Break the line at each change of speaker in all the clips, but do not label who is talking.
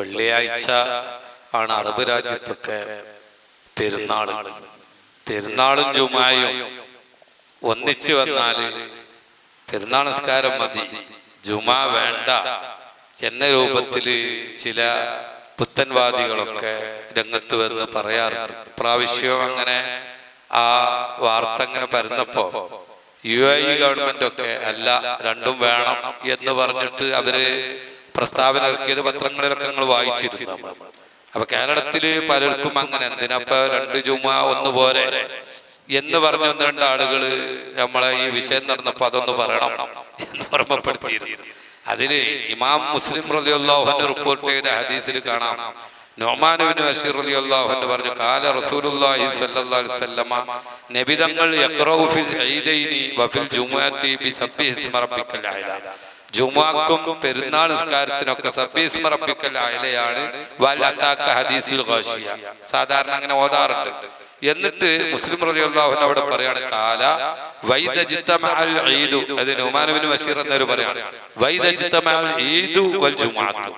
വെള്ളിയാഴ്ച ആണ് അറബ് രാജ്യത്തൊക്കെ പെരുന്നാൾ പെരുന്നാളും ജുമായും ഒന്നിച്ചു വന്നാൽ പെരുന്നാൾ നിസ്കാരം മതി. ജുമാ വേണ്ട. എന്ന രൂപത്തിൽ ചില പുത്തൻവാദികളൊക്കെ രംഗത്ത് വന്ന് പറയാറുണ്ട്. പ്രാവശ്യവും അങ്ങനെ ആ വാർത്ത അങ്ങനെ പരന്നപ്പോ യു എ ഇ ഗവൺമെന്റ് ഒക്കെ അല്ല രണ്ടും വേണം എന്ന് പറഞ്ഞിട്ട് അവർ പ്രസ്താവന ഇറക്കിയത് പത്രങ്ങളിലൊക്കെ ഞങ്ങൾ വായിച്ചിരുന്നു നമ്മൾ. അപ്പൊ കേരളത്തിൽ പലർക്കും അങ്ങനെ എന്തിനപ്പ രണ്ട് ജുമ ഒന്ന് പോരെ എന്ന് പറഞ്ഞ ഒന്ന് രണ്ട് ആളുകൾ നമ്മളെ ഈ വിഷയം നടന്നപ്പോ അതൊന്ന് പറയണം എന്ന് ഓർമ്മപ്പെടുത്തിയിരുന്നു. അതിൽ ഇമാം മുസ്ലിം റളിയല്ലാഹു റിപ്പോർട്ട് ചെയ്ത ഹദീസിൽ കാണാം. നൊമാനുവിന് ബഷീർ റളിയല്ലാഹു പറഞ്ഞു കാല റസൂലുള്ളാഹി സ്വല്ലല്ലാഹി അലൈഹി വസല്ലമ നബിതങ്ങൾ യഖറഉ ഫിൽ ഈദൈനി വഫിൽ ജുമുഅത്തി ബിസബ്ബിഹി ഇസ്മ റബ്ബിക്കൽ അഅല ജുമാക്കും പെരുന്നാൾ നിസ്കാരത്തിനൊക്കെ സബ്ബീസ്മ പറപ്പിക്കൽ അയലയാണ് വല്ലാത്ത ഹദീസിൽ ഘോഷിയ സാധാരണ അങ്ങനെ ഓതാറുണ്ട്. എന്നിട്ട് മുസ്ലിം റളിയല്ലാഹു അൻഹു അവിടെ പറയാണ് കാല വൈദജിത്തമഅൽ ഈദു. അത് നുമാനുബിൻ ബഷീർ എന്നൊരു പറയാണ് വൈദജിത്തമഅൽ ഈദു വൽ ജുമുഅത്തു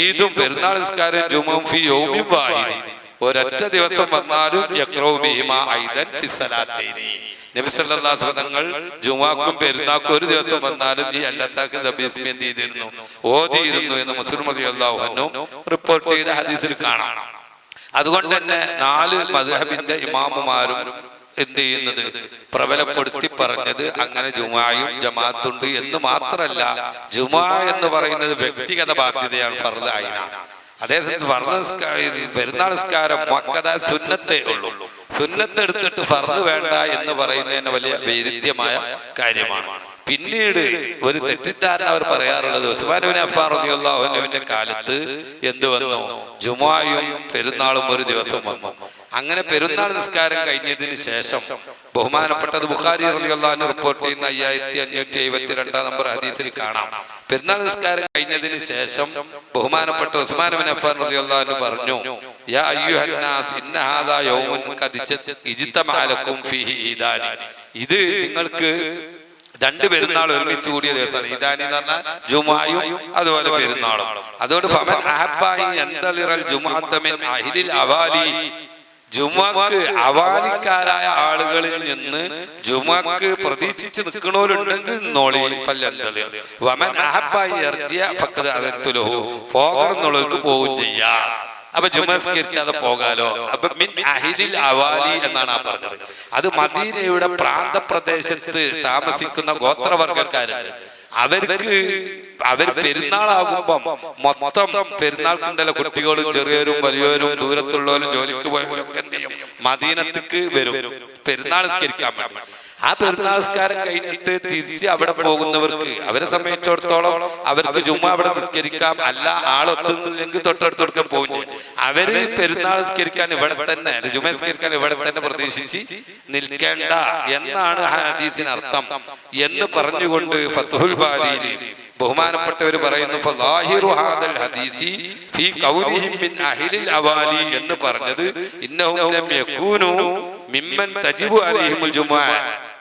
ഈദും പെരുന്നാൾ നിസ്കാരം ജുമുഅം ഫി യൗമിൻ വാഹിദി. ഒരൊറ്റ ദിവസം വന്നാലും യഖ്റഉ ബിഹിമാ ഐദൻ ഫി സലാത്തൈനി. നബി സല്ലല്ലാഹു തങ്ങൾ ജുമാക്കും പെരുന്നാക്കും ഒരു ദിവസം വന്നാലും ഈ അല്ലാത്താക്ക് ജബീസ്മി എന്ത് ചെയ്തിരുന്നു? ഓതിയിരുന്നു എന്ന് മുസ്ലിം റളിയല്ലാഹു അൻഹു റിപ്പോർട്ട് ചെയ്ത ഹദീസിൽ കാണാം. അതുകൊണ്ട് തന്നെ നാല് മദ്ഹബിന്റെ ഇമാമുമാരും എന്ത് ചെയ്യുന്നത്? പ്രബലപ്പെടുത്തി പറഞ്ഞത് അങ്ങനെ ജുമായും ജമാഅത്തുണ്ട് എന്ന് മാത്രമല്ല ജുമാ എന്ന് പറയുന്നത് വ്യക്തിഗത ബാധ്യതയാണ് ഫർദ് ആയിന അതേസമയത്ത് ഫർദ് പെരുന്നാൾ നിസ്കാരം മക്കത സുന്നത്തേ ഉള്ളൂ. സുന്നത്ത് എടുത്തിട്ട് ഫർദ് വേണ്ട എന്ന് പറയുന്നതിന് വലിയ വൈരുദ്ധ്യമായ കാര്യമാണ്. പിന്നീട് ഒരു തെറ്റിദ്ധാരണ അവർ പറയാറുള്ളത് ഉസ്മാനുവിനെ അഫാറുദ്ദീന്റെ കാലത്ത് എന്ത് വന്നു? ജുമായും പെരുന്നാളും ഒരു ദിവസം വന്നു. അങ്ങനെ പെരുന്നാൾ നിസ്കാരം കഴിഞ്ഞതിന് ശേഷം ബഹുമാനപ്പെട്ടത് ബുഖാരി റളിയല്ലാഹു റിപ്പോർട്ട് ചെയ്യുന്ന അയ്യായിരത്തി അഞ്ഞൂറ്റി എഴുപത്തി രണ്ടാം നമ്പർ ഹദീസിൽ കാണാം. പെരുന്നാൾ നിസ്കാരം കഴിഞ്ഞതിന് ശേഷം ബഹുമാനപ്പെട്ട ഉസ്മാൻ അഫ്ഫാൻ റളിയല്ലാഹു പറഞ്ഞു യാ അയ്യുഹന്നാസ് ഇന്ന ഹാദാ യൗമുൻ കദിച്ച ഇജ്തമഅലക്കും ഫീഹി ഈദാനി. ഇത് നിങ്ങൾക്ക് രണ്ട് പെരുന്നാൾ ഒരുമിച്ച് കൂടിയ ദിവസമാണ്. ഇദാനി എന്ന് പറഞ്ഞാൽ ജുമായും അതുപോലെ പെരുന്നാളും. അതുകൊണ്ട് ഫമൻ അഹബ്ബായി ജുമുഅത ജുമാത്തമിൻ അഹിലിൽ അവാലി ജുമാക്ക് അവാദിക്കാരായ ആളുകളിൽ നിന്ന് ജുമാക്ക് പ്രതീക്ഷിച്ച് നിൽക്കണോരുണ്ടെങ്കിൽ നോളി പല്ലന്തളി വമൻ പോവുകയും ചെയ്യാം. അപ്പൊ ജുമസ്കരിച്ചാതെ പോകാലോ? അപ്പൊ മിൻ അഹിദിൽ അവാലി എന്നാണ് ആ പറഞ്ഞത്. അത് മദീനയുടെ പ്രാന്തപ്രദേശത്ത് താമസിക്കുന്ന ഗോത്രവർഗക്കാരുണ്ട് അവർക്ക് അവർ പെരുന്നാളാകുമ്പം മൊത്തം പെരുന്നാൾക്കുണ്ടല്ലോ കുട്ടികളും ചെറിയവരും വലിയവരും ദൂരത്തുള്ളവരും ജോലിക്ക് പോയവരൊക്കെ എന്ത് ചെയ്യും? മദീനത്തേക്ക് വരും. പെരുന്നാൾ സ്കരിക്കാൻ വേണ്ടി. ആ പെരുന്നാൾ നിസ്കാരം കഴിഞ്ഞിട്ട് തിരിച്ച് അവിടെ പോകുന്നവർക്ക് അവരെ സംബന്ധിച്ചിടത്തോളം അവർക്ക് ജുമ്മ അവിടെ നിസ്കരിക്കാം അല്ല ആളൊത്തുന്നില്ലെങ്കിൽ തൊട്ടടുത്ത് കൊടുക്കാൻ പോകും ചെയ്യും. അവർ പെരുന്നാൾ നിസ്കരിക്കാൻ ഇവിടെ തന്നെ ജുമ നിസ്കരിക്കാൻ ഇവിടെ തന്നെ പ്രതീക്ഷിച്ച് നിൽക്കേണ്ട എന്നാണ് ആ ഹദീസിന് അർത്ഥം. എന്ന് പറഞ്ഞുകൊണ്ട് ഫത്തുൽ ബാരിയിൽ ബഹുമാനപ്പെട്ടവർ പറയുന്നു ഹാദൽ ഹദീസി ഫീ അവാലി എന്ന് പറഞ്ഞത് ഇന്നഹും ലം യകൂനു മിമ്മൻ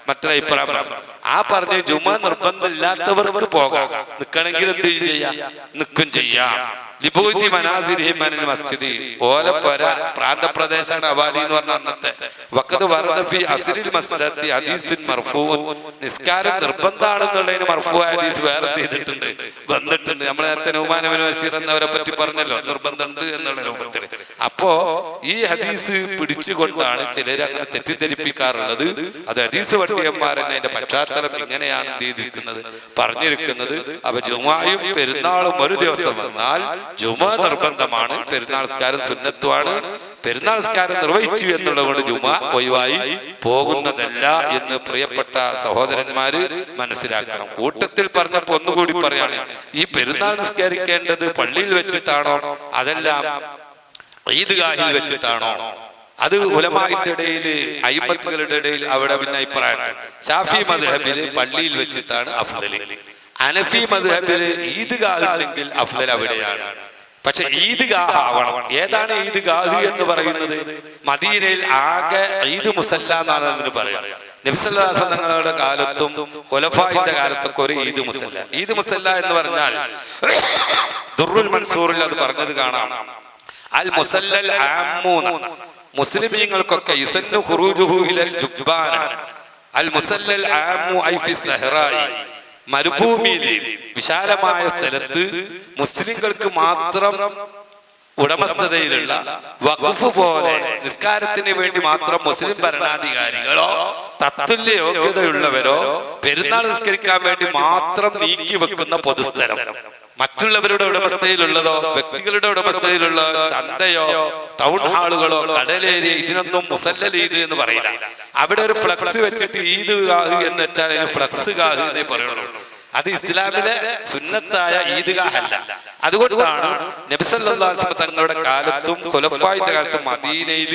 മറ്റൊരു അഭിപ്രായം. ആ പറഞ്ഞ ജുമ നിർബന്ധമില്ലാത്തവർക്ക് പോകാം. നിൽക്കണമെങ്കിൽ എന്ത് ചെയ്യാം? നിൽക്കും ചെയ്യാം. ലിബൂതി മനാസിരിഹിം അനിൽ മസ്ജിദി. ഓലപ്പുര പ്രാന്തപ്രദേശമാണ് അവാലി എന്ന് പറഞ്ഞ അന്നത്തെ. വക്കത് വറദഫി അസിരിൽ മസ്ലത്തി ഹദീസിൻ മർഫൂൻ. നിസ്കാരം നിർബന്ധമാണെന്നുള്ളതിന് മർഫൂ ഹദീസ് വേറെ ചെയ്തിട്ടുണ്ട്. വന്നിട്ടുണ്ട്. നമ്മൾ നേരത്തെ നുമാനവൻ ബഷീർ എന്നവരെ പറ്റി പറഞ്ഞല്ലോ. നിർബന്ധമുണ്ട് എന്നുള്ള രൂപത്തിൽ. അപ്പോ ഈ ഹദീസ് പിടിച്ചുകൊണ്ടാണ് ചിലർ അങ്ങനെ തെറ്റിദ്ധരിപ്പിക്കാറുള്ളത്. അത് ഹദീസ് വണ്ടിയന്മാരെന്നെ അതിന്റെ പശ്ചാത്തലം ഇങ്ങനെയാണ് ചെയ്തിരിക്കുന്നത്. പറഞ്ഞിരിക്കുന്നത് അപ്പൊ ജുമായും പെരുന്നാളും ഒരു ദിവസം വന്നാൽ ജുമ നിർബന്ധമാണ്. പെരുന്നാൾ സ്കാരം സുന്നത്വമാണ് പെരുന്നാൾ സ്കാരം നിർവഹിച്ചു എന്നുള്ളത് കൊണ്ട് ജുമ ഒഴിവായി പോകുന്നതല്ല എന്ന് പ്രിയപ്പെട്ട സഹോദരന്മാര് മനസ്സിലാക്കണം. കൂട്ടത്തിൽ പറഞ്ഞപ്പോ ഒന്നുകൂടി പറയാണ് ഈ പെരുന്നാൾ നിസ്കരിക്കേണ്ടത് പള്ളിയിൽ വെച്ചിട്ടാണോ? അതെല്ലാം ഈദ്ഗാഹിൽ വെച്ചിട്ടാണോ? അത് ഉലമാന്റെ ഇടയിൽ അയ്യപ്പത്തുകളുടെ ഇടയിൽ അവിടെ പിന്നെ അഭിപ്രായമുണ്ട്. ഷാഫി മദ്ഹബിൽ പള്ളിയിൽ വെച്ചിട്ടാണ് അഫ്ദൽ. അനഫി മദ്ഹബിൽ ഈദ്ഗാഹുണ്ടെങ്കിൽ അഫ്ലൽ അഫ്ദൽ അവിടെയാണ്. പക്ഷെ ഈദ്ഗാഹ് ആവണം. ഏതാണ് ഈദ്ഗാഹ് എന്ന് പറയുന്നത്? മദീനയിൽ ആകെ ഈദ് മുസല്ല എന്നാണ് അതിന് പറയുക നബിസല്ലാസ് തങ്ങളുടെ കാലത്തും കൊലഫായിന്റെ കാലത്തൊക്കെ ഒരു ഈദ് മുസല്ല. ഈദ് മുസല്ല എന്ന് പറഞ്ഞാൽ ദുർറുൽ മൻസൂറിൽ അത് പറഞ്ഞത് കാണാം. അൽ മുസല്ലൽ മുസ്ലിമീങ്ങൾക്കൊക്കെ ഇസന്നു ഖുറൂജുഹു ഇലൽ ജുബ്ബാന. അൽ മുസല്ലൽ ആമു ഐ ഫി സഹറായി. മരുഭൂമിയിൽ വിശാലമായ സ്ഥലത്ത് മുസ്ലിങ്ങൾക്ക് മാത്രം ഉടമസ്ഥതയിലുള്ള വഖഫ് പോലെ നിസ്കാരത്തിന് വേണ്ടി മാത്രം മുസ്ലിം ഭരണാധികാരികളോ തത്തുല്യ യോഗ്യതയുള്ളവരോ പെരുന്നാൾ നിസ്കരിക്കാൻ വേണ്ടി മാത്രം നീക്കി വെക്കുന്ന പൊതുസ്ഥലം. മറ്റുള്ളവരുടെ ഉടമസ്ഥയിലുള്ളതോ വ്യക്തികളുടെ ഉടമസ്ഥയിലുള്ള ചന്തയോ ടൗൺ ഹാളുകളോ കടലേരി ഇതിനൊന്നും മുസല്ലൽ എന്ന് പറയില്ല. അവിടെ ഒരു ഫ്ലക്സ് വെച്ചിട്ട് ഈദ് ഗാഹ് എന്ന് വെച്ചാൽ അതിന് ഫ്ലക്സ് ഗാഹ് എന്നേ പറയുള്ളൂ. അത് ഇസ്ലാമിലെ സുന്നത്തായ ഈദ്ഗാഹല്ല. അതുകൊണ്ടാണ് നബിസല്ലാസ് തങ്ങളുടെ കാലത്തും കൊലഫായിന്റെ കാലത്തും മദീനയിൽ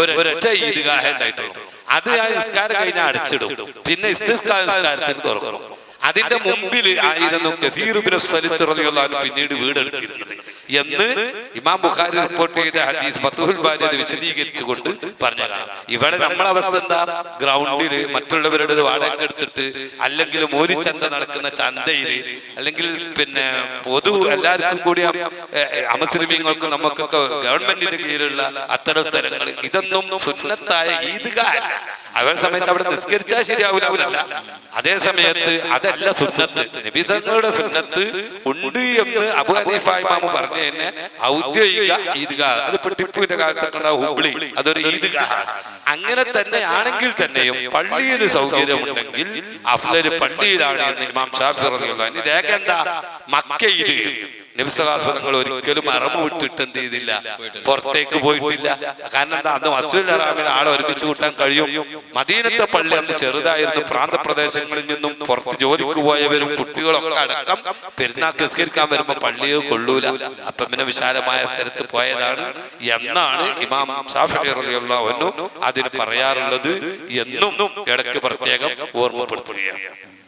ഒരൊറ്റ ഈദ്ഗാഹ ഉണ്ടായിട്ടുള്ളൂ. അത് ആ നിസ്കാരം കഴിഞ്ഞാൽ അടച്ചിടും. പിന്നെ ഇസ്തിസ്കാര നിസ്കാരത്തിന് തുറക്കും. അതിന്റെ മുമ്പിൽ ആയിരുന്നു കസീറുബിന് പിന്നീട് വീടെടുത്തിരുന്നത്. എന്ന് ഇമാം ബുഖാരി റിപ്പോർട്ട് ചെയ്ത ഹദീസ് ഫത്തുഹുൽ ബാരി അത് വിശദീകരിച്ചുകൊണ്ട് കാണാം ഇവിടെ നമ്മളെ അവസ്ഥ എന്താ? ഗ്രൗണ്ടിൽ മറ്റുള്ളവരുടെ വാടക എടുത്തിട്ട് അല്ലെങ്കിൽ മോരിച്ചന്ത നടക്കുന്ന ചന്തയിൽ അല്ലെങ്കിൽ പിന്നെ പൊതു എല്ലാവർക്കും കൂടി അമസ്ലിമീങ്ങൾക്ക് നമുക്കൊക്കെ ഗവൺമെന്റിന്റെ കീഴിലുള്ള അത്തരം സ്ഥലങ്ങൾ ഇതൊന്നും സുന്നത്തായ ഈദ്ഗാഹല്ല അവരുടെ സമയത്ത് അവിടെ നിസ്കരിച്ചാൽ ശരിയാവില്ല. അതേ സമയത്ത് അതല്ല സുന്നത്ത്. നബിതങ്ങളുടെ സുന്നത്ത് ഉണ്ട് എന്ന് അബു ഹനീഫ ഇമാമ് പറഞ്ഞു തന്നെ ഔദ്യോഗിക ഈദ്ഗാഹ് അത് ടിപ്പുവിന്റെ കാലത്തൊക്കെ ഹുബ്ലി. അതൊരു ഈദ്ഗാഹ് അങ്ങനെ തന്നെ ആണെങ്കിൽ തന്നെയും പള്ളിയിൽ സൗകര്യമുണ്ടെങ്കിൽ അഫ്ലര് പള്ളിയിലാണ് എന്ന് ഇമാം ഷാഫി റളിയല്ലാഹു അൻഹു. രേഖ എന്താ? മക്കയിൽ നബിസ്വലാസ്വലങ്ങൾ ഒരിക്കലും അറബ് വിട്ടിട്ട് എന്ത് ചെയ്തില്ല. പുറത്തേക്ക് പോയിട്ടില്ല. കാരണം എന്താ അന്ന് മസ്ജിദ് ഹറാമിൽ ആളെ ഒരുമിച്ച് കൂട്ടാൻ കഴിയും. മദീനത്തെ പള്ളി അന്ന് ചെറുതായിരുന്നു പ്രാന്തപ്രദേശങ്ങളിൽ നിന്നും പുറത്ത് ജോലിക്ക് പോയവരും കുട്ടികളൊക്കെ അടക്കം പെരുന്നാൾ നിസ്കരിക്കാൻ വരുമ്പോ പള്ളിയെ കൊള്ളൂല. അപ്പൊ പിന്നെ വിശാലമായ സ്ഥലത്ത് പോയതാണ് എന്നാണ് ഇമാം ഷാഫി റളിയല്ലാഹു അൻഹു അതിന് പറയാറുള്ളത് എന്നും ഇടയ്ക്ക് പ്രത്യേകം ഓർമ്മപ്പെടുത്തുകയാണ്.